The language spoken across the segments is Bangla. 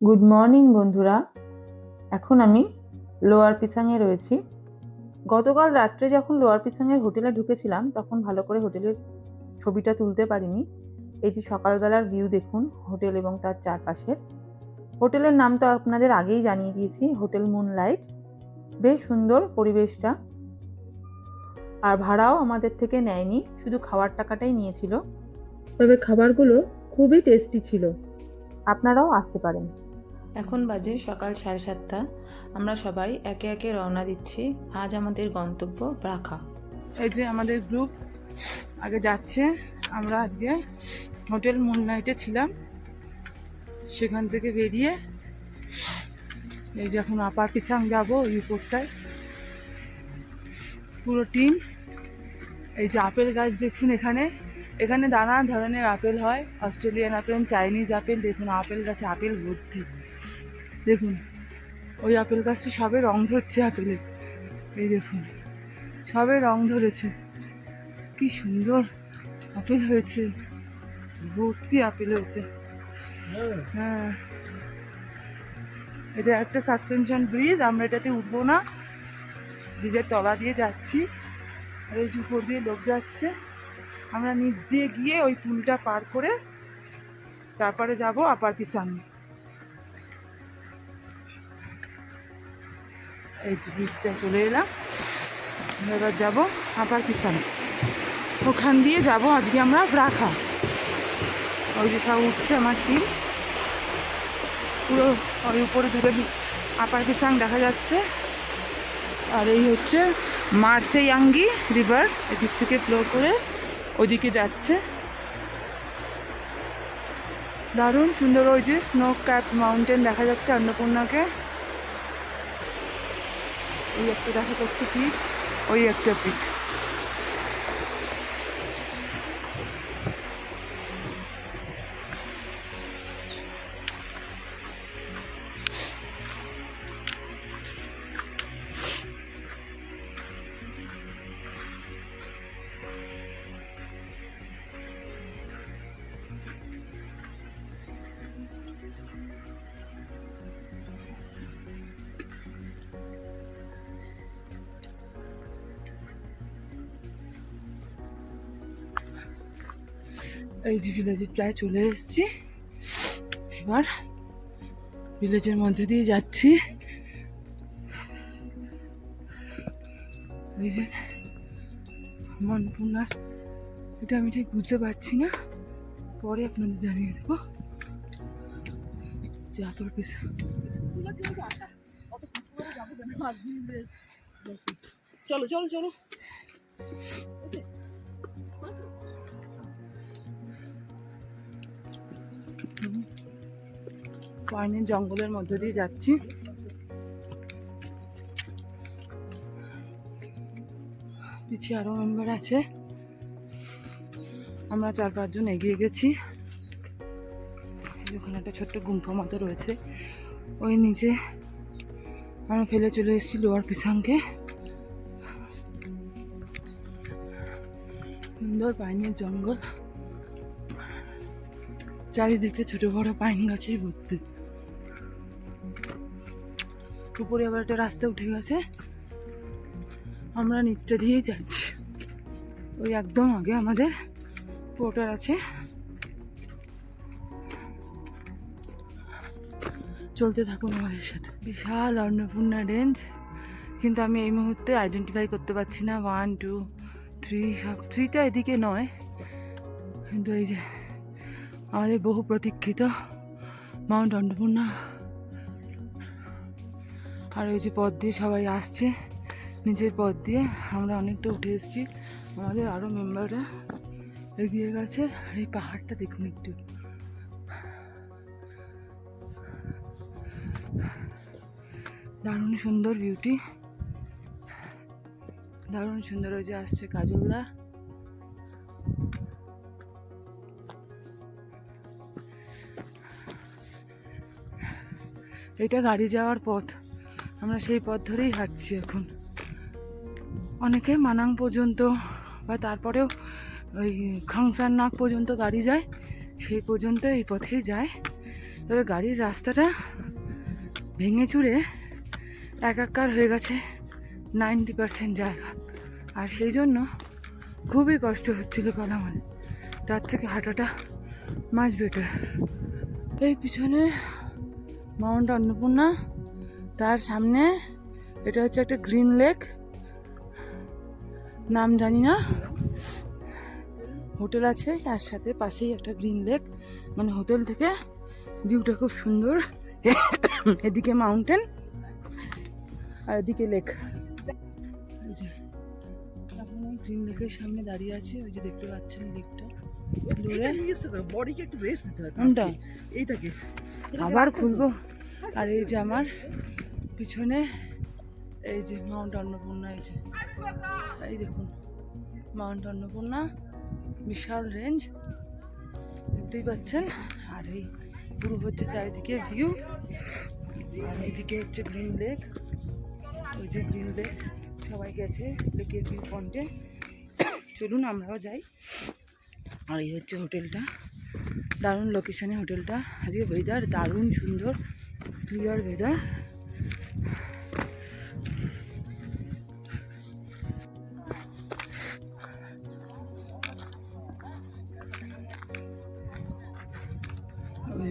গুড মর্নিং বন্ধুরা। এখন আমি লোয়ার পিসাংয়ে রয়েছি। গতকাল রাত্রে যখন লোয়ার পিসাংয়ের হোটেলে ঢুকেছিলাম, তখন ভালো করে হোটেলের ছবিটা তুলতে পারিনি। এই যে সকালবেলার ভিউ দেখুন, হোটেল এবং তার চারপাশের। হোটেলের নাম তো আপনাদের আগেই জানিয়ে দিয়েছি, হোটেল মুনলাইট বেশ সুন্দর পরিবেশটা। আর ভাড়াও আমাদের থেকে নেয়নি, শুধু খাওয়ার টাকাটাই নিয়েছিল। তবে খাবারগুলো খুবই টেস্টি ছিল। আপনারাও আসতে পারেন। এখন বাজে সকাল সাড়ে সাতটা। আমরা সবাই একে একে রওনা দিচ্ছি। আজ আমাদের গন্তব্য ব্রাখা এই যে আমাদের গ্রুপ আগে যাচ্ছে। আমরা আজকে হোটেল মুনলাইটে ছিলাম। সেখান থেকে বেরিয়ে এই যে এখন আপার পিসাং যাব উপরটায় পুরো টিম। এই যে আপেল গাছ দেখুন এখানে। এখানে নানা ধরনের আপেল হয়। Australian apple, Chinese apple. দেখুন, আপেল গাছে আপেল ভর্তি। দেখুন, ওই আপেল গাছটা সবে রং ধরছে আপেলের এই দেখুন, সবে রং ধরেছে। কি সুন্দর আপেল হয়েছে, ভর্তি আপেল হয়েছে। হ্যাঁ এটা একটা সাসপেনশন ব্রিজ, আমরা এটাতে উঠবো না। ব্রিজের তলা দিয়ে যাচ্ছি, আর এই উপর দিয়ে লোক যাচ্ছে। আমরা নিচ দিয়ে গিয়ে ওই পুলটা পার করে তারপরে যাব আপার পিসানে এই যে ব্রিজটা চলে এলাম। এবার যাব আপার পিসানে ওখান দিয়ে যাব আজকে আমরা রাখা। ওই যে সব উঠছে আমার টিম পুরো ওই উপরে দূরে আপার পিসাং দেখা যাচ্ছে। আর এই হচ্ছে মার্সে ইয়াঙ্গি রিভার এদিক থেকে ফ্লো করে ওদিকে যাচ্ছে। দারুণ সুন্দর ওই যে স্নো ক্যাপ মাউন্টেন দেখা যাচ্ছে অন্নপূর্ণাকে। ওই একটা দেখা যাচ্ছে পিক ওই একটা পিক। এই যে ভিলেজে প্রায় চলে এসেছি। এবার ভিলেজের মধ্যে দিয়ে যাচ্ছি। এই যে মনপুনার এটা আমি ঠিক বুঝতে পারছি না। পরে আপনাদের জানিয়ে দেবো। যে পিসা চলো চলো চলো। পাইনের জঙ্গলের মধ্যে দিয়ে যাচ্ছি। পিছিয়ে আরও মেম্বার আছে। আমরা চার পাঁচজন এগিয়ে গেছি। ওখানে একটা ছোট্ট গুম্ফা মতো রয়েছে। ওই নিচে আমরা ফেলে চলে এসেছি লোয়ার পিসাংকে সুন্দর পাইনের জঙ্গল। চারিদিকে ছোট বড় পাইন গাছেই ভর্তি। উপরে আবার একটা রাস্তা উঠে গেছে। আমরা নিচটা দিয়েই যাচ্ছি। ওই একদম আগে আমাদের পোর্টার আছে। চলতে থাকুন আমাদের সাথে। বিশাল অন্নপূর্ণা রেঞ্জ। কিন্তু আমি এই মুহূর্তে আইডেন্টিফাই করতে পারছি না। ওয়ান টু থ্রি সব থ্রিটা এদিকে নয়। কিন্তু এই যে আমাদের বহু প্রতীক্ষিত মাউন্ট অন্নপূর্ণা। আর ওই যে পথ দিয়ে সবাই আসছে, নিজের পথ দিয়ে। আমরা অনেকটা উঠে এসেছি। আমাদের আরও মেম্বাররা এগিয়ে গেছে। আর এই পাহাড়টা দেখুন একটু। দারুণ সুন্দর বিউটি দারুণ সুন্দর ওই যে আসছে কাজলদা। এটা গাড়ি যাওয়ার পথ। আমরা সেই পথ ধরেই হাঁটছি এখন। অনেকে মানাং পর্যন্ত বা তারপরেও ওই খাংসার নাক পর্যন্ত গাড়ি যায়, সেই পর্যন্ত এই পথেই যায়। তবে গাড়ির রাস্তাটা ভেঙে চুরে একাকার হয়ে গেছে নাইনটি পার্সেন্ট জায়গা। আর সেই জন্য খুবই কষ্ট হচ্ছিল কলামাল। তার থেকে হাঁটাটা মাছ বেটার এই পিছনে মাউন্ট অন্নপূর্ণা, তার সামনে এটা হচ্ছে একটা গ্রিন লেক। নাম জানি না। হোটেল আছে, তার সাথে পাশেই একটা গ্রিন লেক। মানে হোটেল থেকে ভিউটা খুব সুন্দর। এদিকে মাউন্টেন, আর এদিকে লেক। গ্রিন লেকের সামনে দাঁড়িয়ে আছে, ওই যে দেখতে পাচ্ছেন লেকটা। আবার খুলবো। আর এই যে আমার পিছনে এই যে মাউন্ট অন্নপূর্ণা এই যে এই দেখুন মাউন্ট অন্নপূর্ণা বিশাল রেঞ্জ দেখতেই পাচ্ছেন? আর এই পুরো হচ্ছে চারিদিকে ভিউ আর এইদিকে হচ্ছে গ্রিন লেক ওই যে গ্রিন লেক সবাই গেছে লেকের ভিউ পয়েন্টে চলুন আমরাও যাই। আর এই হচ্ছে হোটেলটা। দারুণ লোকেশনে হোটেলটা। আজকে ওয়েদার দারুণ সুন্দর ক্লিয়ার ওয়েদার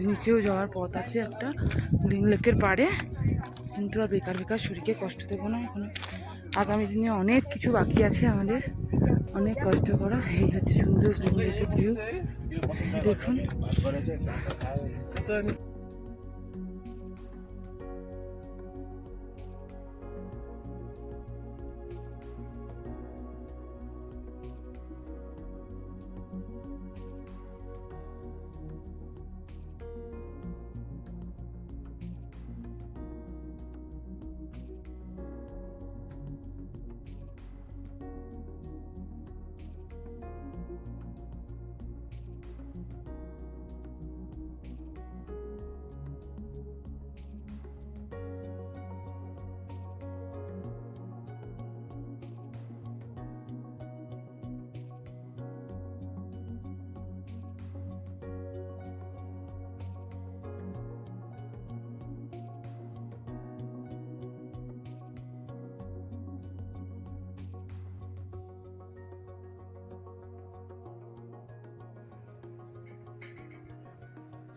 নিচেও যাওয়ার পথ আছে একটা গ্রিন লেকের পাড়ে। কিন্তু আর বেকার বেকার শরীরকে কষ্ট দেবো না এখন। আগামী দিনে অনেক কিছু বাকি আছে আমাদের। অনেক কষ্ট করা। এই হচ্ছে সুন্দর দেখুন।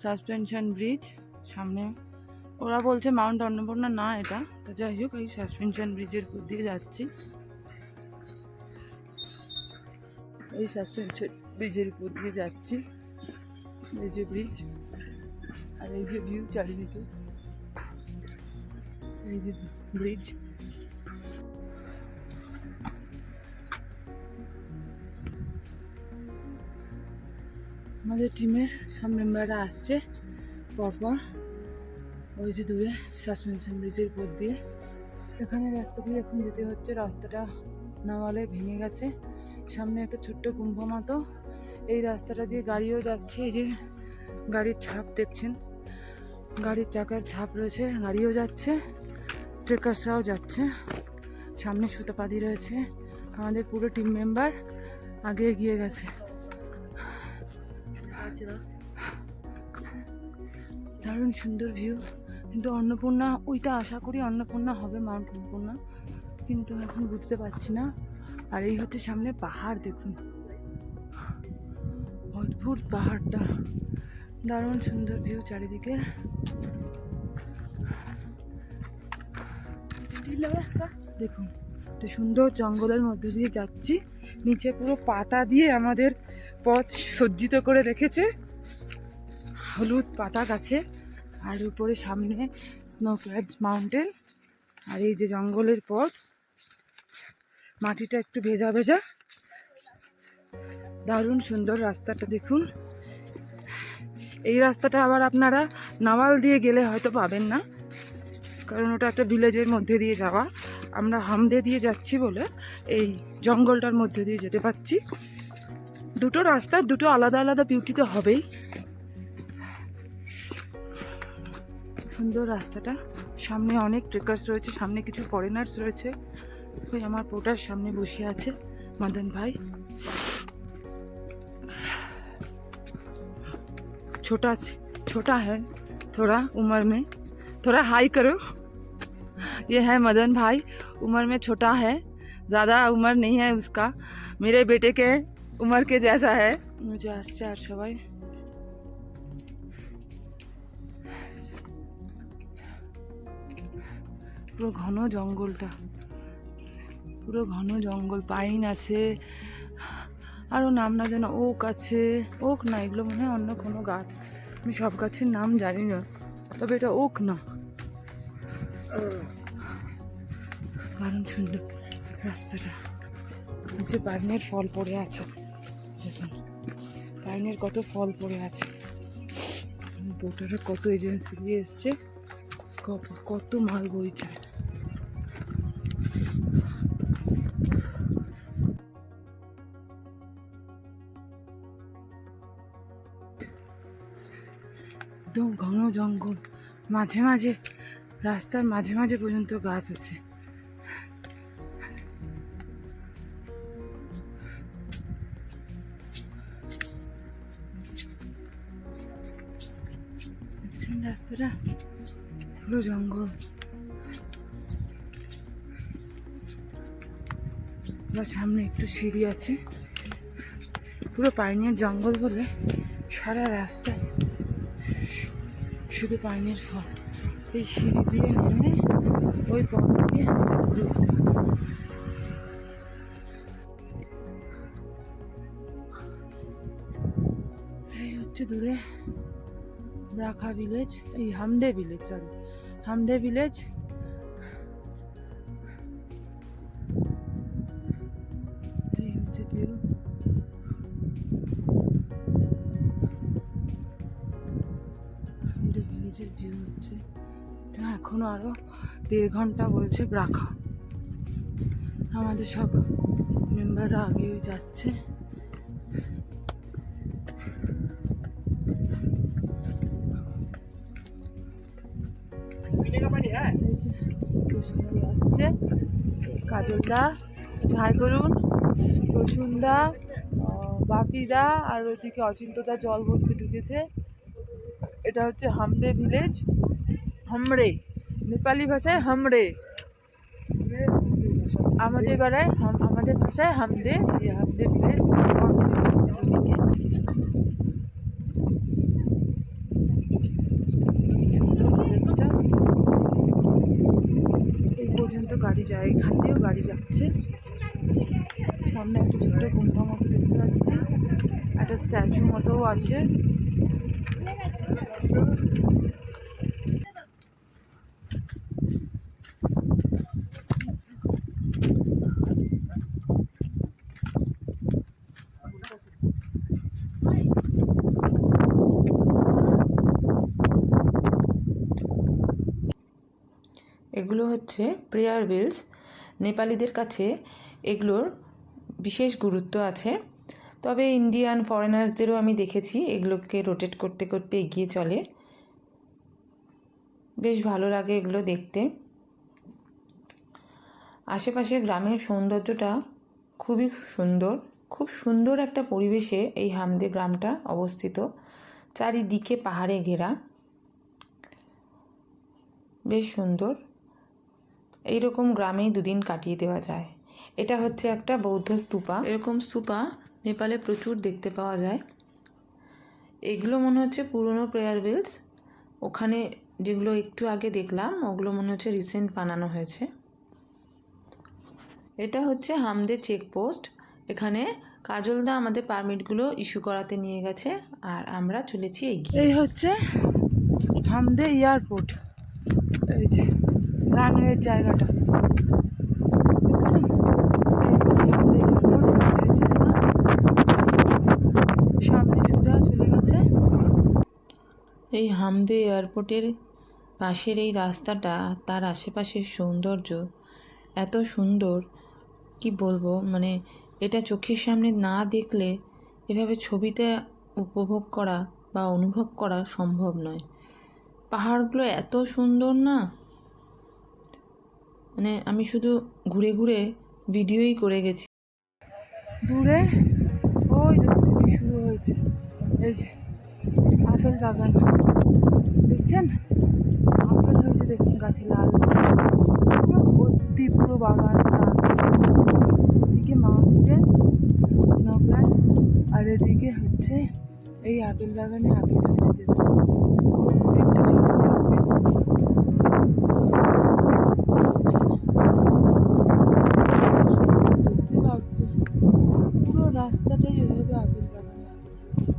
সাসপেনশন ব্রিজ সামনে। ওরা বলছে মাউন্ট অন্নপূর্ণা না এটা। তো যাই হোক, এই সাসপেনশন ব্রিজের উপর দিয়ে যাচ্ছি। এই সাসপেনশন ব্রিজের উপর দিয়ে যাচ্ছি। এই যে ব্রিজ আর এই যে ভিউ চারিদিকে। এই যে ব্রিজ। আমাদের টিমের সব মেম্বাররা আসছে পরপর। ওই যে দূরে সাসপেনশন ব্রিজের উপর দিয়ে। এখানে রাস্তা দিয়ে এখন যেতে হচ্ছে। রাস্তাটা নামালে ভেঙে গেছে। সামনে একটা ছোট্ট কুম্ভ মতো এই রাস্তাটা দিয়ে গাড়িও যাচ্ছে। এই যে গাড়ির ছাপ দেখছেন? গাড়ির চাকার ছাপ রয়েছে, গাড়িও যাচ্ছে। ট্রেকার্সরাও যাচ্ছে। সামনে সুতোপাতি রয়েছে। আমাদের পুরো টিম মেম্বার আগে এগিয়ে গেছে। দারুণ সুন্দর ভিউ কিন্তু অন্নপূর্ণা, ওইটা আশা করি অন্নপূর্ণা হবে মাউন্ট অন্নপূর্ণা। কিন্তু এখন বুঝতে পারছি না। আর এই হচ্ছে সামনে পাহাড়, দেখুন। অদ্ভুত পাহাড়টা। দারুণ সুন্দর ভিউ চারিদিকে। দেখুন, একটা সুন্দর জঙ্গলের মধ্যে দিয়ে যাচ্ছি। নিচে পুরো পাতা দিয়ে আমাদের পথ সজ্জিত করে রেখেছে। হলুদ পাতা গাছে, আর উপরে সামনে স্নো ক্র্যাবস মাউন্টেন আর এই যে জঙ্গলের পথ। মাটিটা একটু ভেজা ভেজা। দারুণ সুন্দর রাস্তাটা দেখুন। এই রাস্তাটা আবার আপনারা নাওয়াল দিয়ে গেলে হয়তো পাবেন না, কারণ ওটা একটা ভিলেজের মধ্যে দিয়ে যাওয়া। আমরা হামদে দিয়ে যাচ্ছি বলে এই জঙ্গলটার মধ্যে দিয়ে যেতে পারছি। দুটো রাস্তা দুটো আলাদা আলাদা বিউটি তো হবেই সুন্দর রাস্তাটা সামনে অনেক ট্রেকার্স রয়েছে সামনে কিছু ফরেনার্স রয়েছে ওই আমার পোটার সামনে বসে আছে মদন ভাই छोटा छोटा है थोड़ा उम्र में थोड़ा हाई करो ये है मदन भाई उम्र में छोटा है ज़्यादा उम्र नहीं है उसका मेरे बेटे के उम्र के जैसा है मुझे আসছে আর সবাই পুরো ঘন জঙ্গলটা পুরো ঘন জঙ্গল পাইন আছে আরও নাম না যেন ওক আছে ওক না এগুলো মনে হয় অন্য কোনো গাছ আমি সব গাছের নাম জানি না তবে এটা ওক না দারুণ সুন্দর রাস্তাটা যে পাইনের ফল পড়ে আছে দেখুন পাইনের কত ফল পড়ে আছে। বোটারা কত এজেন্সি দিয়ে এসছে। কত মাল বইছে। একদম ঘন জঙ্গল। মাঝে মাঝে, রাস্তার মাঝে মাঝে পর্যন্ত গাছ আছে। রাস্তাটা? পুরো জঙ্গল। এবার সামনে একটু সিঁড়ি আছে। পুরো পাইনের জঙ্গল বলে সারা রাস্তায় শুধু পাইনের ফল। এই সিঁড়ি দিয়ে নেমে ওই পথ দিয়ে ঘুরে এই হচ্ছে দূরে ব্রাখা ভিলেজ এই Hamde village sorry Hamde village এই হচ্ছে ভিউ হামদে ভিলেজের ভিউ হচ্ছে। তো এখনও আরও দেড় ঘণ্টা বলছে ব্রাখা আমাদের সব মেম্বাররা আগেও যাচ্ছে। কাজলদা হাই করুন রসুনদা বাপিদা আর ওইদিকে অচিন্তদা জল ভর্তি ঢুকেছে। এটা হচ্ছে হামদে ভিলেজ, হামড়ে, নেপালি ভাষায় হামড়ে। আমাদের হাম- আমাদের ভাষায় হামদে হামদে ভিলেজ। এই পর্যন্ত গাড়ি যায় এখান গাড়ি যাচ্ছে। সামনে একটা ছোট্ট গুম্ফা মতো দেখতে পাচ্ছি। একটা স্ট্যাচু মতোও আছে। এগুলো হচ্ছে প্রেয়ার বিলস। নেপালিদের কাছে এগুলোর বিশেষ গুরুত্ব আছে। তবে ইন্ডিয়ান ফরেনার্সদেরও আমি দেখেছি এগুলোকে রোটেট করতে করতে এগিয়ে চলে। বেশ ভালো লাগে এগুলো দেখতে। আশেপাশে গ্রামের সৌন্দর্যটা খুবই সুন্দর। খুব সুন্দর একটা পরিবেশে এই হামদে গ্রামটা অবস্থিত। চারিদিকে পাহাড়ে ঘেরা। বেশ সুন্দর। এইরকম গ্রামেই দুদিন কাটিয়ে দেওয়া যায়। এটা হচ্ছে একটা বৌদ্ধ স্তূপা। এরকম স্তূপা নেপালে প্রচুর দেখতে পাওয়া যায়। এগুলো মনে হচ্ছে পুরনো প্রেয়ার বিলস ওখানে যেগুলো একটু আগে দেখলাম, ওগুলো মনে হচ্ছে রিসেন্ট বানানো হয়েছে। এটা হচ্ছে হামদে চেকপোস্ট এখানে কাজলদা আমাদের পারমিটগুলো ইস্যু করাতে নিয়ে গেছে আর আমরা চলেছি এগিয়ে। এই হচ্ছে হামদে এয়ারপোর্ট এই যে। রানওয়ের জায়গাটা। সামনে চলে গেছে। এই হামদে এয়ারপোর্টের পাশের এই রাস্তাটা, তার আশেপাশের সৌন্দর্য এত সুন্দর, কি বলব? মানে এটা চোখের সামনে না দেখলে এভাবে ছবিতে উপভোগ করা বা অনুভব করা সম্ভব নয়। পাহাড়গুলো এত সুন্দর না? মানে আমি শুধু ঘুরে ঘুরে ভিডিওই করে গেছি। দূরে? ওই দূর থেকে শুরু হয়েছে। এই যে আপেল বাগান। দেখছেন? আপেল হয়েছে দেখুন গাছে লাল। ভর্তি পুরো বাগানটা এদিকে মাউন্টেন স্নোফ্ল্যান্ড আর এদিকে হচ্ছে এই আপেল বাগানে আপেল হয়েছে দেখুন। প্রত্যেকটা সাথে আপেল দেখতে লাগছে পুরো রাস্তাটাই এভাবে আপেল বাগানে আপেল রয়েছে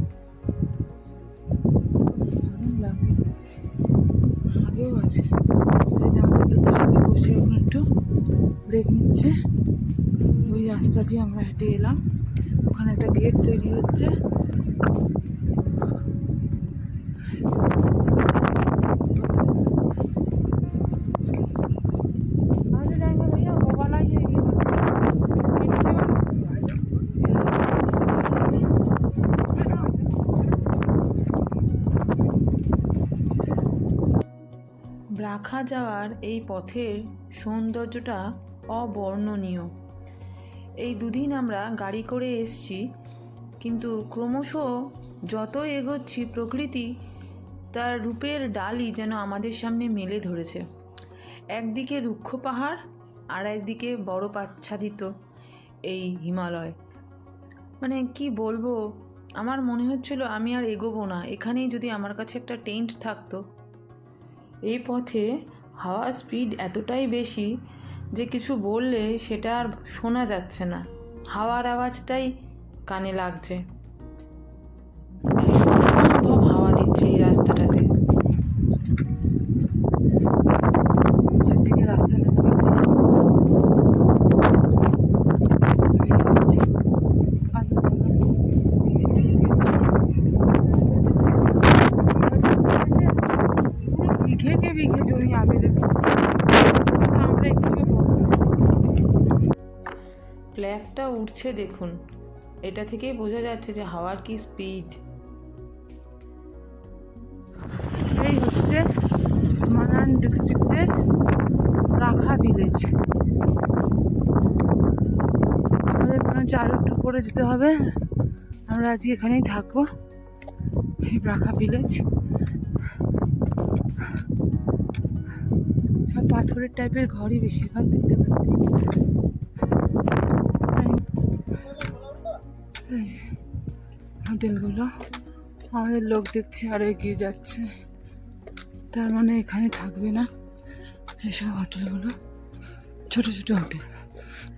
দারুণ লাগছে আগেও আছে। যে সবাই বসে এখন একটু ব্রেক নিচ্ছে। ওই রাস্তা দিয়ে আমরা হেঁটে এলাম। ওখানে একটা গেট তৈরি হচ্ছে। ব্রাখা যাওয়ার এই পথের সৌন্দর্যটা অবর্ণনীয়। এই দুদিন আমরা গাড়ি করে এসছি, কিন্তু ক্রমশ যত এগোচ্ছি, প্রকৃতি তার রূপের ডালই যেন আমাদের সামনে মেলে ধরেছে। একদিকে রুক্ষ পাহাড়, আর একদিকে বরফ আচ্ছাদিত এই হিমালয়। মানে কি বলব, আমার মনে হচ্ছিল আমি আর এগোবো না। এখানেই যদি আমার কাছে একটা টেন্ট থাকতো এই পথে হাওয়ার স্পিড এতটাই বেশি যে কিছু বললে সেটা আর শোনা যাচ্ছে না। হাওয়ার আওয়াজটাই কানে লাগছে অসম্ভব হাওয়া দিচ্ছে এই রাস্তাটাতে নিচের দিকে রাস্তা নেমে গেছে এই হচ্ছে আপেল বাগান। পুরো বিঘে কে বিঘে জমি আপেলের আমরা একটু ফ্ল্যাগটা উঠছে দেখুন। এটা থেকেই বোঝা যাচ্ছে যে হাওয়ার কি স্পিড এই হচ্ছে মানান ডিস্ট্রিক্টের রাখা ভিলেজ আমাদের কোনো চার একটু পরে যেতে হবে। আমরা আজকে এখানেই থাকব। রাখা ভিলেজ সব পাথরের টাইপের ঘরই বেশিরভাগ দেখতে পাচ্ছি। যে, হোটেলগুলো। আমাদের লোক দেখছে, আর এগিয়ে যাচ্ছে। তার মানে এখানে থাকবে না এসব হোটেলগুলো। ছোট ছোট হোটেল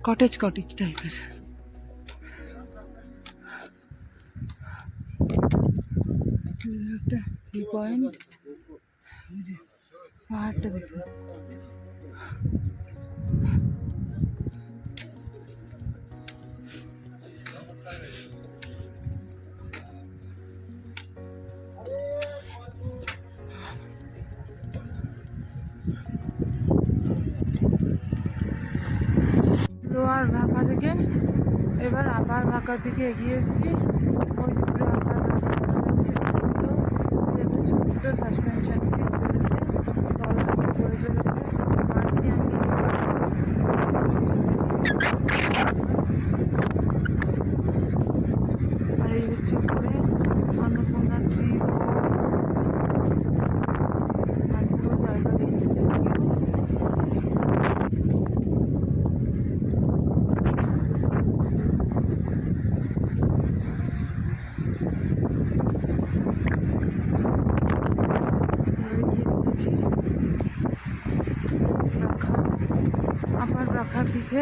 কটেজ কটেজ টাইপের একটা ভিউ পয়েন্ট পাহাড়টা দেখুন। ঢাকা থেকে এবার আবার ঢাকার থেকে এগিয়ে এসেছি। ওই হচ্ছে পুরো একটা ছোট্ট সাসপেনশন দিয়ে চলেছে তল থেকে পড়ে চলেছে মার্সিয়ান আর এই হচ্ছে উপরে অন্নপূর্ণা ট্রি আর পুরো জায়গা দেখেছি এগিয়ে চলেছি রাখা আবার রাখার দিকে।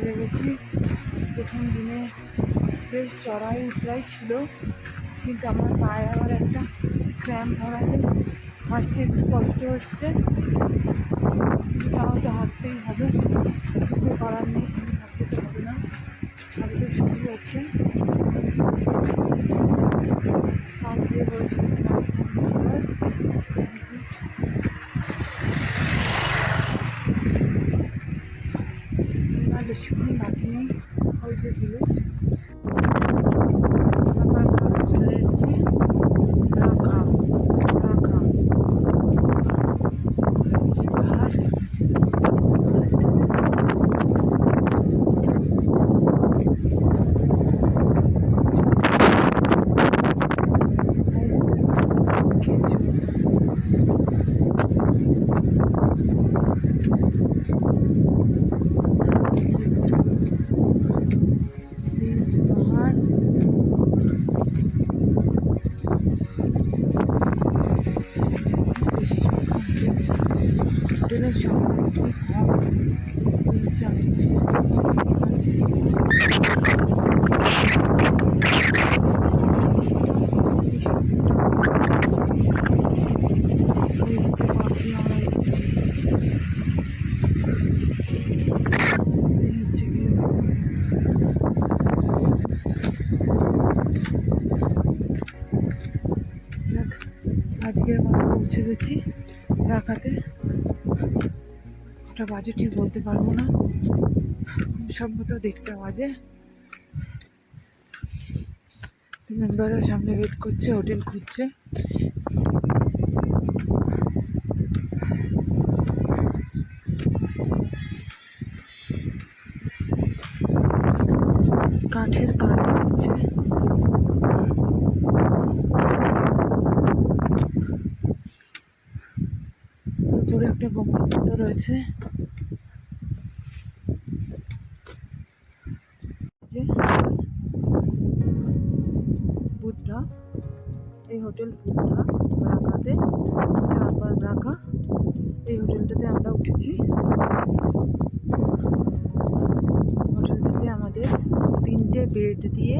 হয়ে গেছি। প্রথম দিনে বেশ চড়াই উতরাই ছিল, কিন্তু আমার পায়ে আবার একটা ক্র্যাম্প ধরাতে হাঁটতে একটু কষ্ট হচ্ছে। তাও তো হাঁটতেই হবে। কিছু করার নেই হাঁটতে তো হবে না। হাঁটতে শুরু আর বেশিক্ষণ বাকি নেই। ওই যে ভিলেজ আবার ঘরে চলে এসেছি রাখা রাখা এই যে পাহাড় পাহাড়টা দেখুন। এই হচ্ছে পথ দিয়ে আমরা এসেছি এই হচ্ছে view। যাক আজকের মতো পৌঁছে গেছি রাখাতে কটা বাজে ঠিক বলতে পারব না। সম্ভবত দেখতে বাজে। মেম্বাররা সামনে ওয়েট করছে হোটেল খুঁজছে। কাঠের কাজ করছে। উপরে একটা গম্বুজ রয়েছে। হোটেল বুদ্ধা ব্রাকাতে চারবার ব্রাকা এই হোটেলটাতে আমরা উঠেছি। হোটেলটাতে আমাদের তিনটে বেড দিয়ে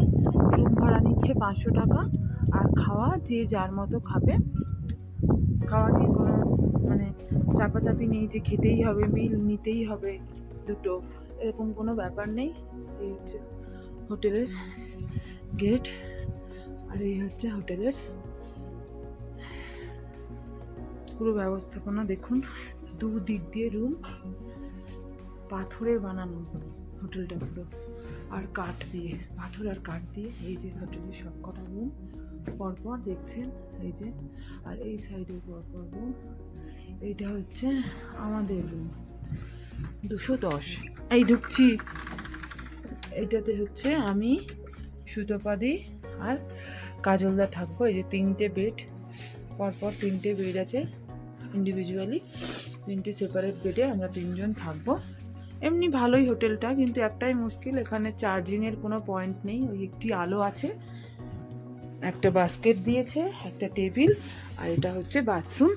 রুম ভাড়া নিচ্ছে পাঁচশো টাকা আর খাওয়া যে যার মতো খাবে। খাওয়া নিয়ে কোনো মানে চাপাচাপি নেই যে খেতেই হবে মিল নিতেই হবে দুটো, এরকম কোনো ব্যাপার নেই। এই হচ্ছে হোটেলের গেট আর এই হচ্ছে হোটেলের পুরো ব্যবস্থাপনা দেখুন দু দিক দিয়ে রুম, পাথরের বানানো হোটেলটা পুরো। আর কাঠ দিয়ে, পাথর আর কাঠ দিয়ে এই যে হোটেলের সব কটা রুম পরপর দেখছেন, এই যে, আর এই সাইডে পরপর রুম এইটা হচ্ছে আমাদের রুম দুশো দশ। এই ঢুকছি। এইটাতে হচ্ছে আমি সুতোপাদি আর কাজলদা থাকব। এই যে তিনটে বেড পরপর তিনটে বেড আছে। ইন্ডিভিজুয়ালি তিনটে সেপারেট বেডে আমরা তিনজন থাকব। এমনি ভালোই হোটেলটা, কিন্তু একটাই মুশকিল, এখানে চার্জিংয়ের কোনো পয়েন্ট নেই, ওই একটি আলো আছে, একটা বাস্কেট দিয়েছে, একটা টেবিল আর এটা হচ্ছে বাথরুম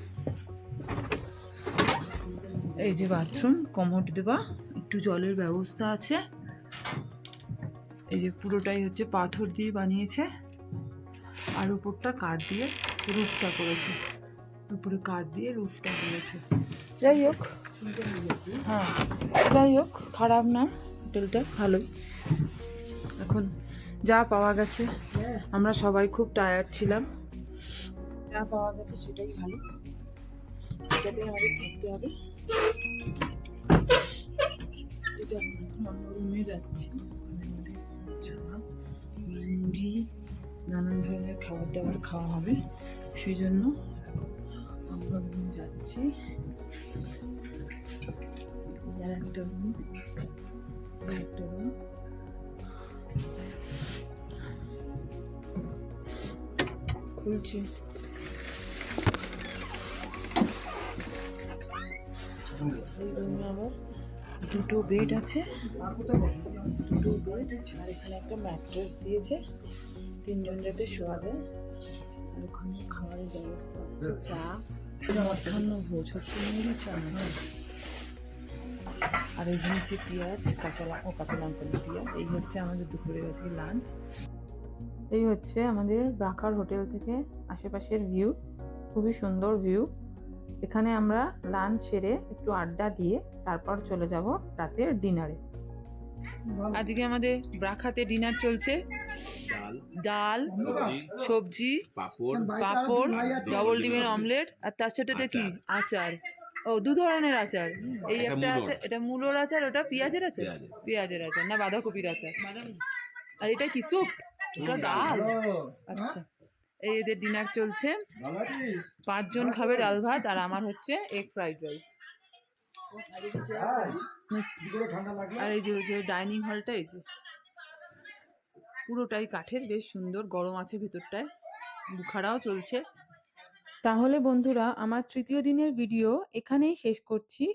এই যে বাথরুম কমোড দেওয়া, একটু জলের ব্যবস্থা আছে। এই যে পুরোটাই হচ্ছে পাথর দিয়ে বানিয়েছে, আর উপরটা কাঠ দিয়ে রুফটা করেছে। উপরে কাঠ দিয়ে রুফটা করেছে যাই হোক। হ্যাঁ যাই হোক খারাপ না হোটেলটা ভালোই। এখন যা পাওয়া গেছে আমরা সবাই খুব টায়ার্ড ছিলাম। যা পাওয়া গেছে সেটাই ভালো। সেটাতে আমাদের থাকতে হবে। অন্য রুমে যাচ্ছি। মুড়ি নানান ধরনের খাবার দাবার খাওয়া হবে। সেই জন্য যাচ্ছি। একটা খুলছি। আমার দুটো বেড আছে। দুটো বেড আর এখানে একটা ম্যাট্রেস দিয়েছে। তিনজন যাতে শোয়া যায় আর ওখানে ব্যবস্থা হচ্ছে চা। মধ্যাহ্ন ভোজ হচ্ছে মুড়ি আর এই হচ্ছে পেঁয়াজ, কাঁচা ও কাঁচা লঙ্কা পেঁয়াজ, এই হচ্ছে আমাদের দুপুরের আজকে লাঞ্চ এই হচ্ছে আমাদের ব্রাকার হোটেল থেকে আশেপাশের ভিউ খুবই সুন্দর ভিউ এখানে আমরা লাঞ্চ সেরে একটু আড্ডা দিয়ে তারপর চলে যাব রাতের ডিনারে আজকে আমাদের ব্রাখাতে ডিনার চলছে। ডাল সবজি পাপড়। ডবল ডিমের অমলেট আর তার সাথে এটা কি? আচার। ও দু ধরনের আচার। এই একটা। আছে এটা মূলোর আচার ওটা পেঁয়াজের আচার? পেঁয়াজের। পেঁয়াজের আচার না বাঁধাকপির আচার? আর এটা কি স্যুপ? ওটা ডাল? আচ্ছা। এই এদের ডিনার চলছে। পাঁচজন খাবে ডাল ভাত আর আমার হচ্ছে এগ ফ্রাইড রাইস। আর এই যে, ওই যে ডাইনিং হলটা, এই যে। পুরোটাই কাঠের, বেশ সুন্দর, গরম আছে ভেতরটায়। বুখারাও চলছে। তাহলে বন্ধুরা, আমার তৃতীয় দিনের ভিডিও এখানেই শেষ করছি।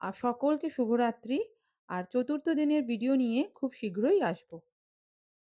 আর সকলকে শুভরাত্রি। আর চতুর্থ দিনের ভিডিও নিয়ে খুব শীঘ্রই আসব।